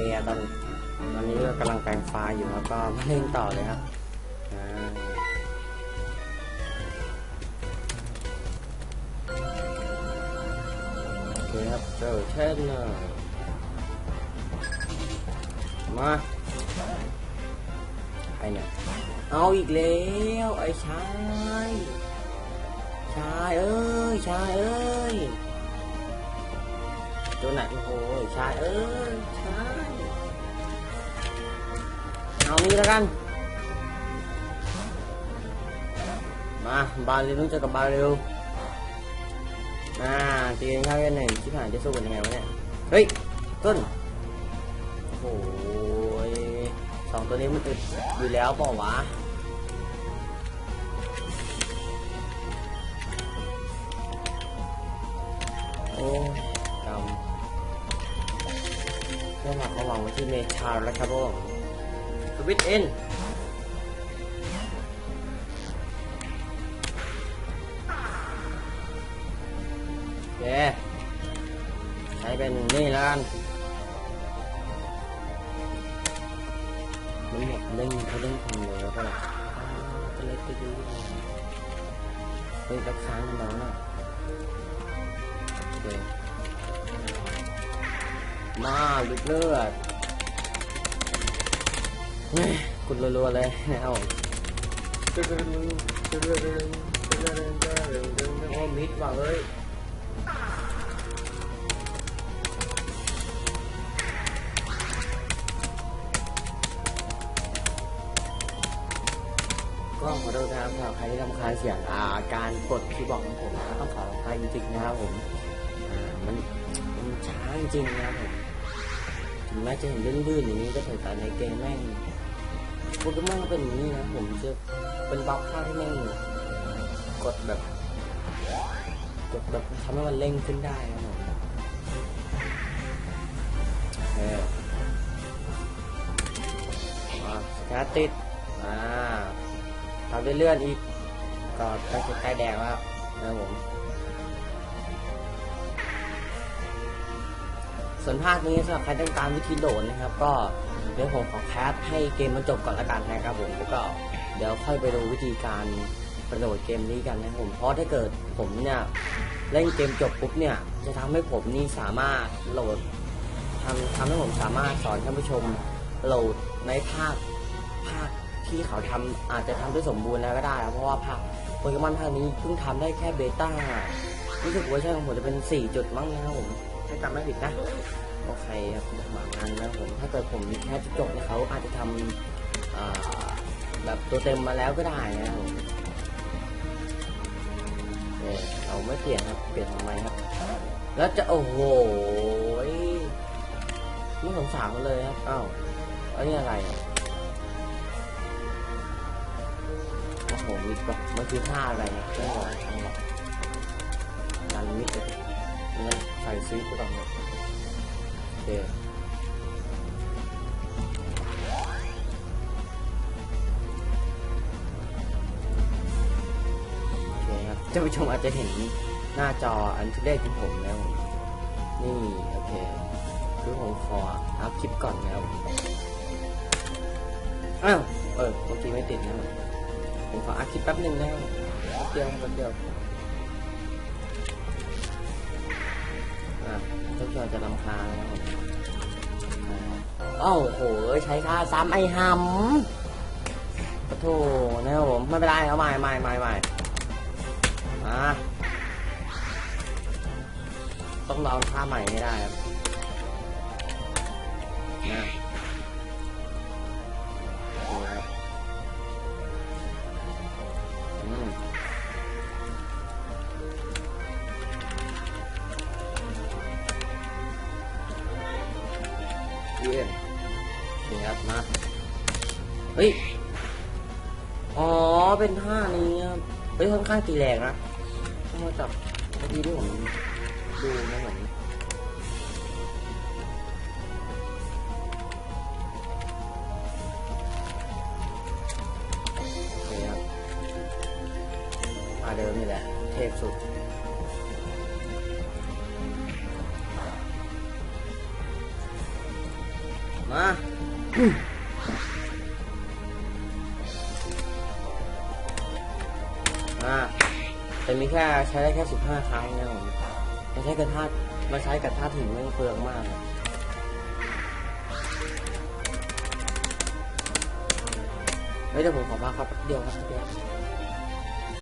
เคตอนตอนนี้ก็กำลังแปลงไฟล์อยู่แล้วก็มาเล่นต่อเลยครับโอเคครับเจอเช่นมาใครเนี่ยเอาอีกแล้วไอ้ชายชายเอ้ยชายเอ้ยตัวไหนโอ้โหชายเอ้ยชาย เอานี้แล้วกัน มา บาเรวต้องเจอกับบาเรวอ่าตีกันข้าวกันหนึ่งที่ผ่านจะสู้กันยังไงวะเนี่ย เฮ้ย ต้น โอ้โหสองตัวนี้มันอึดอยู่แล้วเปล่าวะโอ้กำเรื่องหลักเขาวางไว้ที่เมชาแล้วครับผม สวิตเอ็นเคใช้เป็นนี่ล้วกันมันแบบเล่นเขาเล่นความเร็วแล้วก็แบบก็เล็กไปดูเฮ้ยรักช้างมันน้องน่ะโอเคมาลุกเลือด กุดรัวๆเลยนะครับผมโอ้มิดว่ะเอ้ยก็ขอโทษนะครับสำหรับใครที่รำคาญเสียงอาการกดคีย์บอร์ดของผมต้องขออภัยจริงๆนะครับผมมันมันช้าจริงๆนะครับผม ถึงแม้จะเห็นลื่นๆอย่างนี้ก็เถอะแต่ในเกมแม่งโปเกมอนก็เป็นอย่างนี้นะ ผมจะเป็นบัฟค่าที่แม่งกดแบบ กดแบบทำให้มันเร่งขึ้นได้ครับผมโอเคมาสแกตติดอ่าทำเลื่อนอีกก็ใกล้ใกล้แดงแล้วนะครับผม ส่วนภาคนี้สำหรับใครต้องการวิธีโดดนะครับ ก็เดี๋ยวผมขอแคสให้เกมมันจบก่อนละกันนะครับผมแล้วก็เดี๋ยวค่อยไปดูวิธีการประโดดเกมนี้กันนะครับผมเพราะถ้าเกิดผมเนี่ยเล่นเกมจบปุ๊บเนี่ยจะทำให้ผมนี่สามารถโหลดทำทำให้ผมสามารถสอนท่านผู้ชมโหลดในภาคภาคที่เขาทำอาจจะทำได้สมบูรณ์แล้วก็ได้ เพราะว่าภาคโปเกมอนภาคนี้เพิ่งทำได้แค่เบต้ารู้สึกเวอร์ชันของผมจะเป็น 4 จุดมั้งนะครับผม ถ้าจำไม่ผิดนะโอเคครับประมาณนั้นะผมถ้าเกิดผมแค่จุดจบเนี่ยเขาอาจจะทำแบบตัวเต็มมาแล้วก็ได้นะผมเออเราไม่เปลี่ยนครับเปลี่ยนทำไมครับ แล้วจะโอ้โหไม่สงสารเขาเลยครับอ้าวอันนี้อะไรอะโอ้โหมิดบอกมันคือท่าอะไรเนี่ยไม่บอกไม่บอกดันมิดเลย งั้นใส่ซีไปก่อนเลยโอเคเครับท่านผู้ชมอาจจะเห็นหน้าจออันที่เลขที่ผมแล้ว นี่ โอเค คือผมขออัพคลิปก่อนแล้ว อ้าว เออเมื่อกี้ไม่ติดนะผมขออัดคลิปแป๊บหนึ่งแป๊บเดียวแป๊บเดียว อะทุกคนจะลำคาญนะครับอ้าวโห ใช้ค่าซ้ำไอ้หำปะโถนะครับผม ไม่เป็นไรเอาใหม่ใหม่ใหม่ใหม่มาต้องลองท่าใหม่ให้ได้ครับนะ เฮ้ย อ๋อ เป็นท่านี้ครับเฮ้ยค่อนข้างตีแรงนะถ้ามาจับเมื่อกี้ที่ผมดูนะผมโอเคครับมาเดิมนี่แหละ เทพสุดมา แต่มีแค่ใช้ได้แค่สิบห้าครั้งนะผมมันใช้กับท่ามาใช้กับท่าถึงไม่เปลืองมากเลยเฮ้ยเดี๋ยวผมขอมาครับเดียวครับแป๊บเดียว